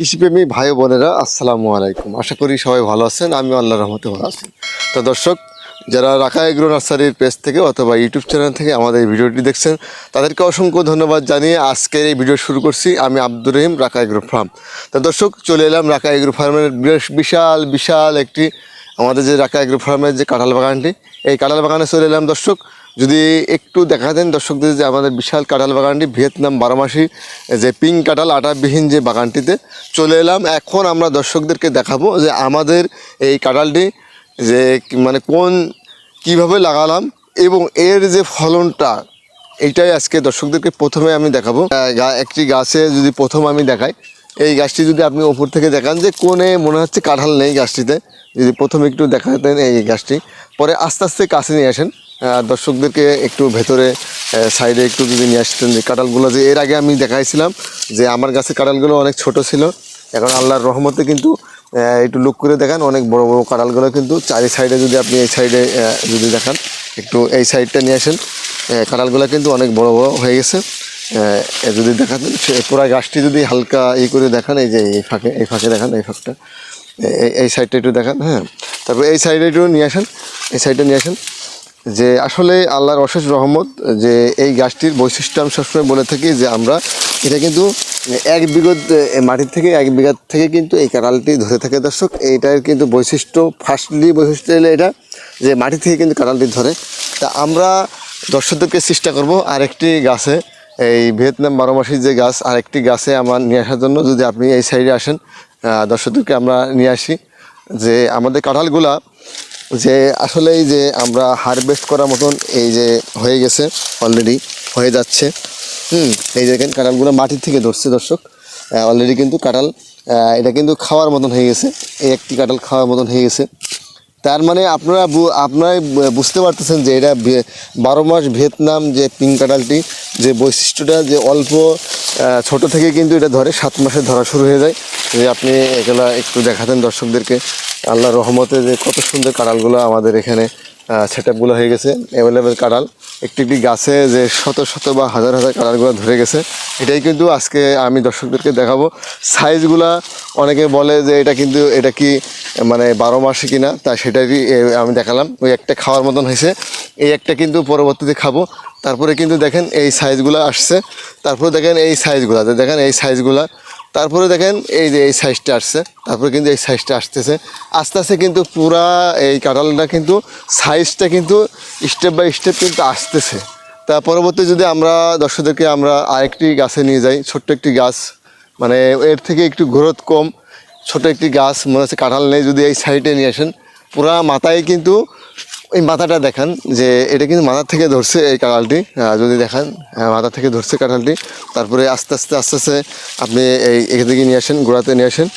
কৃষিপ্রেমী ভাই বোনেরা, আসসালামু আলাইকুম। আশা করি সবাই ভালো আছেন আমি আল্লাহ রহমতে ভালো আছি। তো দর্শক, যারা রাখা এগ্রো নার্সারির পেজ থেকে অথবা ইউটিউব চ্যানেল থেকে আমাদের এই ভিডিওটি দেখছেন, তাদেরকে অসংখ্য ধন্যবাদ জানিয়ে আজকের এই ভিডিও শুরু করছি। আমি আব্দুর রহিম রাখা এগ্রো ফার্ম। তো দর্শক, চলে এলাম রাখা এগ্রো ফার্মের বেশ বিশাল বিশাল একটি আমাদের যে রাখা এগ্রো ফার্মের যে কাঁঠাল বাগানটি, এই কাঁঠাল বাগানে চলে এলাম দর্শক। যদি একটু দেখা দেন দর্শকদের যে আমাদের বিশাল কাঁঠাল বাগানটি ভিয়েতনাম বারোমাসি, যে পিঙ্ক কাঁঠাল আটাবিহীন যে বাগানটিতে চলে এলাম। এখন আমরা দর্শকদেরকে দেখাবো যে আমাদের এই কাঁঠালটি যে মানে কোন কীভাবে লাগালাম এবং এর যে ফলনটা, এইটাই আজকে দর্শকদেরকে প্রথমে আমি দেখাবো। একটি গাছে যদি প্রথম আমি দেখাই, এই গাছটি যদি আপনি ওপর থেকে দেখান যে কোনে মনে হচ্ছে কাঁঠাল নেই গাছটিতে, যদি প্রথমে একটু দেখাতেন এই গাছটি, পরে আস্তে আস্তে কাছে নিয়ে আসেন। দর্শকদেরকে একটু ভেতরে সাইডে একটু যদি নিয়ে আসতেন যে কাঁঠালগুলো যে এর আগে আমি দেখাইছিলাম যে আমার গাছে কাঁঠালগুলো অনেক ছোট ছিল। এখন আল্লাহর রহমতে কিন্তু একটু লুক করে দেখান, অনেক বড় বড় কাঁঠালগুলো কিন্তু চারি সাইডে যদি আপনি এই সাইডে যদি দেখান, একটু এই সাইডটা নিয়ে আসেন কাঁঠালগুলো কিন্তু অনেক বড় বড় হয়ে গেছে। যদি দেখাতেন সে পুরো গাছটি যদি হালকা ই করে দেখান, এই যে এই ফাঁকে এই ফাঁকে দেখান, এই ফাঁকটা এই সাইডটা একটু দেখান হ্যাঁ। তারপর এই সাইডে একটু নিয়ে আসেন, এই সাইডে নিয়ে আসেন। যে আসলে আল্লাহর অশেষ রহমত যে এই গাছটির বৈশিষ্ট্য আমি সবসময় বলে থাকি যে আমরা এটা কিন্তু এক বিগত এ, মাটির থেকে এক বিঘাত থেকে কিন্তু এই কাঁঠালটি ধরে থাকে দর্শক। এইটার কিন্তু বৈশিষ্ট্য ফার্স্টলি বৈশিষ্ট্য হলো এটা যে মাটি থেকে কিন্তু কাঁঠালটি ধরে। তা আমরা দর্শকদেরকে চেষ্টা করব আরেকটি গাছে এই ভিয়েতনাম বারো মাসির যে গাছ আরেকটি গাছে আমার নিয়ে আসার জন্য। যদি আপনি এই সাইডে আসেন দর্শকদেরকে আমরা নিয়ে আসি। যে আমাদের কাঁঠালগুলা যে আসলে এই যে আমরা হারভেস্ট করার মতন এই যে হয়ে গেছে অলরেডি হয়ে যাচ্ছে। হুম, এই যে দেখেন কাঁঠালগুলো মাটির থেকে ধরছে দর্শক। অলরেডি কিন্তু কাঁঠাল এটা কিন্তু খাওয়ার মতন হয়ে গেছে। এই একটি কাঁঠাল খাওয়ার মতন হয়ে গেছে। তার মানে আপনারা আপনারাই বুঝতে পারতেছেন যে এটা বারো মাস ভিয়েতনাম যে পিং কাঁঠালটি, যে বৈশিষ্ট্যটা, যে অল্প ছোট থেকে কিন্তু এটা ধরে সাত মাসে ধরা শুরু হয়ে যায়। যে আপনি এগুলা একটু দেখাতেন দর্শকদেরকে আল্লাহ রহমতে যে কত সুন্দর কাঁঠালগুলো আমাদের এখানে সেট আপগুলো হয়ে গেছে অ্যাভেলেবেল কাঁঠাল। একটি একটি গাছে যে শত শত বা হাজার হাজার কাঁঠালগুলো ধরে গেছে এটাই কিন্তু আজকে আমি দর্শকদেরকে দেখাবো। সাইজগুলা অনেকে বলে যে এটা কিন্তু এটা কি মানে বারো মাসে কিনা তা সেটারই এ, আমি দেখালাম। ওই একটা খাওয়ার মতন হয়েছে। এই একটা কিন্তু পরবর্তীতে খাব। তারপরে কিন্তু দেখেন এই সাইজগুলো আসছে। তারপরে দেখেন এই সাইজগুলা দেখেন এই সাইজগুলা তারপরে দেখেন এই যে এই সাইজটা আসছে, তারপরে কিন্তু এই সাইজটা আসতেছে। আস্তে আস্তে কিন্তু পুরা এই কাঁঠালটা কিন্তু সাইজটা কিন্তু স্টেপ বাই স্টেপ কিন্তু আসতেছে। তা পরবর্তী যদি আমরা দর্শকদেরকে আমরা আরেকটি গাছে নিয়ে যাই, ছোট্ট একটি গাছ মানে এর থেকে একটু গ্রোথ কম ছোট একটি গাছ, মনে হচ্ছে কাঁঠাল নেই, যদি এই সাইডে নিয়ে আসেন, পুরা মাথায় কিন্তু এই মাথাটা দেখান যে এটা কিন্তু মাথা থেকে ধরছে এই কাঁঠালটি। যদি দেখান হ্যাঁ, মাথা থেকে ধরছে কাঁঠালটি। তারপরে আস্তে আস্তে আস্তে আস্তে আপনি এই এখান থেকে নিয়ে আসেন গোড়াতে নিয়ে আসেন।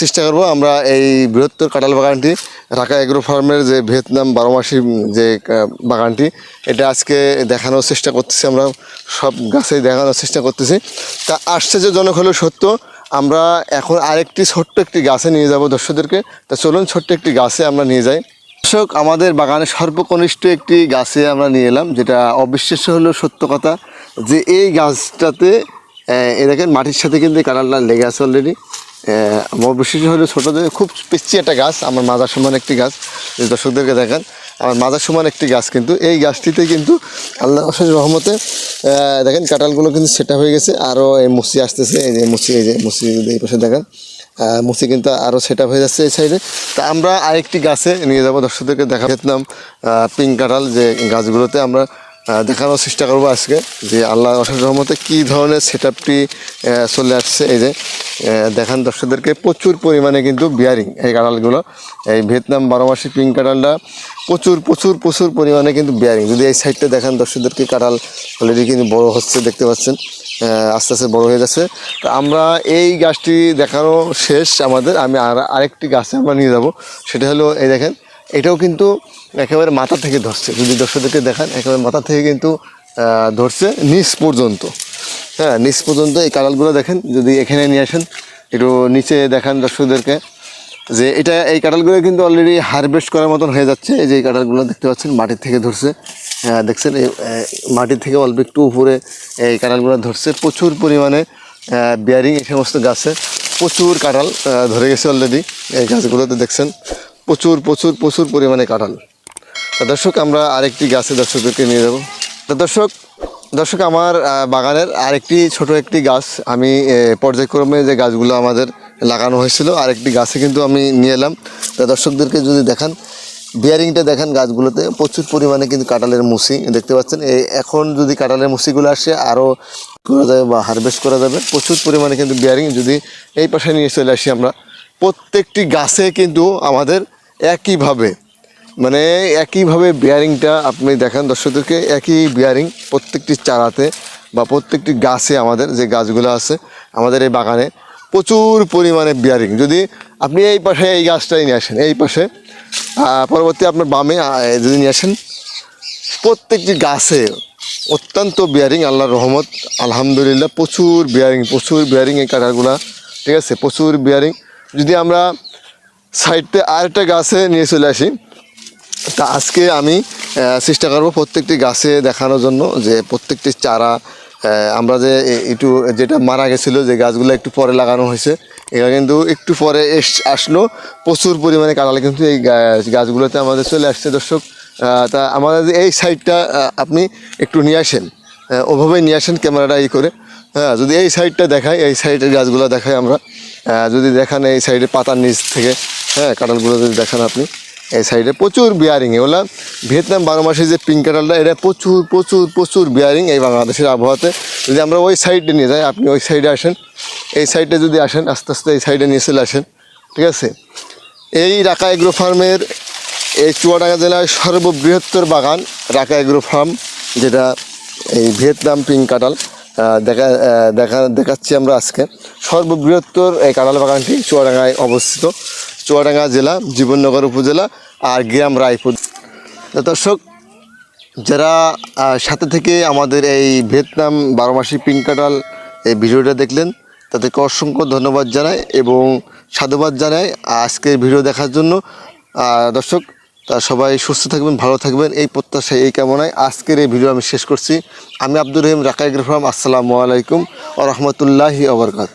চেষ্টা করব আমরা এই বৃহত্তর কাঁঠাল বাগানটি ঢাকা এগ্রো ফার্মের যে ভিয়েতনাম বারোমাসি যে আহ, বাগানটি এটা আজকে দেখানোর চেষ্টা করতেছি আমরা সব গাছেই দেখানোর চেষ্টা করতেছি। তা আশ্চর্যজনক হলো সত্য আমরা এখন আরেকটি ছোট্ট একটি গাছে নিয়ে যাব দর্শকদেরকে। তা চলুন ছোট্ট একটি গাছে আমরা নিয়ে যাই। দর্শক, আমাদের বাগানে সর্বকনিষ্ঠ একটি গাছে আমরা নিয়ে এলাম, যেটা অবিশ্বাস্য হলো সত্য কথা যে এই গাছটাতে এ দেখেন মাটির সাথে কিন্তু কাঁঠালটা লেগে আছে অলরেডি বিশেষ হলো ছোটোদের খুব পিচ্ছি একটা গাছ, আমার মাজার সমান একটি গাছ দর্শকদেরকে দেখান, আমার মাজার সমান একটি গাছ কিন্তু। এই গাছটিতে কিন্তু আল্লাহ রহমতে দেখেন কাঁঠালগুলো কিন্তু সেটা হয়ে গেছে, আরও এই মুসি আসতেছে, এই যে মুসি এই যে মুসি এই পাশে দেখান। মুসি কিন্তু আরও সেট হয়ে যাচ্ছে এই সাইডে তা আমরা আরেকটি গাছে নিয়ে যাব দর্শকদেরকে দেখা যেতাম পিঙ্ক কাঁঠাল যে গাছগুলোতে আমরা দেখানোর চেষ্টা করব আজকে যে আল্লাহ অশেষ রহমতে কী ধরনের সেট আপটি চলে আসছে। এই যে দেখান দর্শকদেরকে প্রচুর পরিমাণে কিন্তু বিয়ারিং এই কাঁঠালগুলো। এই ভিয়েতনাম বারো মাসি পিঙ্ক কাঁঠালটা প্রচুর প্রচুর প্রচুর পরিমাণে কিন্তু বিয়ারিং যদি এই সাইডটা দেখান দর্শকদেরকে, কাঁঠাল অলরেডি কিন্তু বড় হচ্ছে, দেখতে পাচ্ছেন আস্তে আস্তে বড় হয়ে যাচ্ছে। তো আমরা এই গাছটি দেখানো শেষ আমাদের। আমি আর আরেকটি গাছে আমরা নিয়ে যাব। সেটা হলো, এই দেখেন এটাও কিন্তু একেবারে মাথা থেকে ধরছে। যদি দর্শকদেরকে দেখান, একেবারে মাথা থেকে কিন্তু ধরছে নিচ পর্যন্ত। হ্যাঁ নিচ পর্যন্ত এই কাঁঠালগুলো দেখেন, যদি এখানে নিয়ে আসেন, একটু নিচে দেখান দর্শকদেরকে, যে এটা, এই কাঁঠালগুলো কিন্তু অলরেডি হারভেস্ট করার মতন হয়ে যাচ্ছে। এই যে এই কাঁঠালগুলো দেখতে পাচ্ছেন মাটির থেকে ধরছে। হ্যাঁ দেখছেন, এই মাটির থেকে অল্প একটু উপরে এই কাঁঠালগুলো ধরছে। প্রচুর পরিমাণে বিয়ারিং এই সমস্ত গাছে প্রচুর কাঁঠাল ধরে গেছে অলরেডি এই গাছগুলোতে দেখছেন প্রচুর প্রচুর প্রচুর পরিমাণে কাঁঠাল। দর্শক, আমরা আরেকটি গাছে দর্শকদেরকে নিয়ে যাব। তা দর্শক দর্শক, আমার বাগানের আরেকটি ছোট একটি গাছ আমি পর্যায়ক্রমে যে গাছগুলো আমাদের লাগানো হয়েছিল, আরেকটি গাছে কিন্তু আমি নিয়ে এলাম। তা দর্শকদেরকে যদি দেখান বিয়ারিংটা দেখেন গাছগুলোতে, প্রচুর পরিমাণে কিন্তু কাঁঠালের মুসি দেখতে পাচ্ছেন। এই এখন যদি কাঁঠালের মুসিগুলো আসে আরও করা যাবে বা হারভেস্ট করা যাবে। প্রচুর পরিমাণে কিন্তু বিয়ারিং যদি এই পাশে নিয়ে চলে আসি আমরা, প্রত্যেকটি গাছে কিন্তু আমাদের একইভাবে মানে একইভাবে বিয়ারিংটা আপনি দেখেন দর্শকদেরকে, একই বিয়ারিং প্রত্যেকটি চারাতে বা প্রত্যেকটি গাছে আমাদের যে গাছগুলো আছে, আমাদের এই বাগানে প্রচুর পরিমাণে বিয়ারিং যদি আপনি এই পাশে এই গাছটাই নিয়ে আসেন, এই পাশে পরবর্তী আপনার বামে যদি নিয়ে আসেন, প্রত্যেকটি গাছে অত্যন্ত বিয়ারিং আল্লাহর রহমত, আলহামদুলিল্লাহ প্রচুর বিয়ারিং প্রচুর বিয়ারিং এই কাঁঠালগুলা ঠিক আছে? প্রচুর বিয়ারিং যদি আমরা সাইডতে আরেকটা গাছে নিয়ে চলে আসি। তা আজকে আমি চেষ্টা করব প্রত্যেকটি গাছে দেখানোর জন্য যে প্রত্যেকটি চারা আমরা যে একটু যেটা মারা গেছিল, যে গাছগুলো একটু পরে লাগানো হয়েছে এটা কিন্তু একটু পরে এস, আসলো। প্রচুর পরিমাণে কাঁঠাল কিন্তু এই গাছগুলোতে আমাদের চলে আসছে দর্শক। তা আমাদের এই সাইডটা আপনি একটু নিয়ে আসেন। ওভাবেই নিয়ে আসেন ক্যামেরাটা ই করে। হ্যাঁ যদি এই সাইডটা দেখায় এই সাইডের গাছগুলো দেখাই আমরা। যদি দেখান এই সাইডে পাতার নিচ থেকে হ্যাঁ কাঁঠালগুলো যদি দেখান আপনি এই সাইডে প্রচুর বিয়ারিং এগুলো ভিয়েতনাম বারো মাসে যে পিঙ্ক কাঁঠালটা এটা প্রচুর প্রচুর প্রচুর বিয়ারিং এই বাংলাদেশের আবহাওয়াতে। যদি আমরা ওই সাইডে নিয়ে যাই আপনি ওই সাইডে আসেন। এই সাইডে যদি আসেন আস্তে আস্তে এই সাইডে নিয়ে চলে আসেন ঠিক আছে? এই রাকা এগ্রো ফার্মের এই চুয়াডাঙ্গা জেলার সর্ববৃহত্তর বাগান রাকা এগ্রো ফার্ম যেটা এই ভিয়েতনাম পিঙ্ক আহ, দেখা দেখা, দেখাচ্ছি আমরা আজকে। সর্ববৃহত্তর এই কাঁঠাল বাগানটি চুয়াডাঙ্গায় অবস্থিত। চুয়াডাঙ্গা জেলা, জীবননগর উপজেলা আর গ্রাম রায়পুর। দর্শক, যারা সাথে থেকে আমাদের এই ভিয়েতনাম বারো মাসি পিঙ্ক কাঁঠাল এই ভিডিওটা দেখলেন, তাদেরকে অসংখ্য ধন্যবাদ জানাই এবং সাধুবাদ জানাই আজকের ভিডিও দেখার জন্য। দর্শক তা সবাই সুস্থ থাকবেন, ভালো থাকবেন। এই প্রত্যাশায় এই কামনায় আজকের এই ভিডিও আমি শেষ করছি। আমি আব্দুর রহিম রাকাই ফার্ম, আসসালামু আলাইকুম ও রহমতুল্লাহি আবরকাত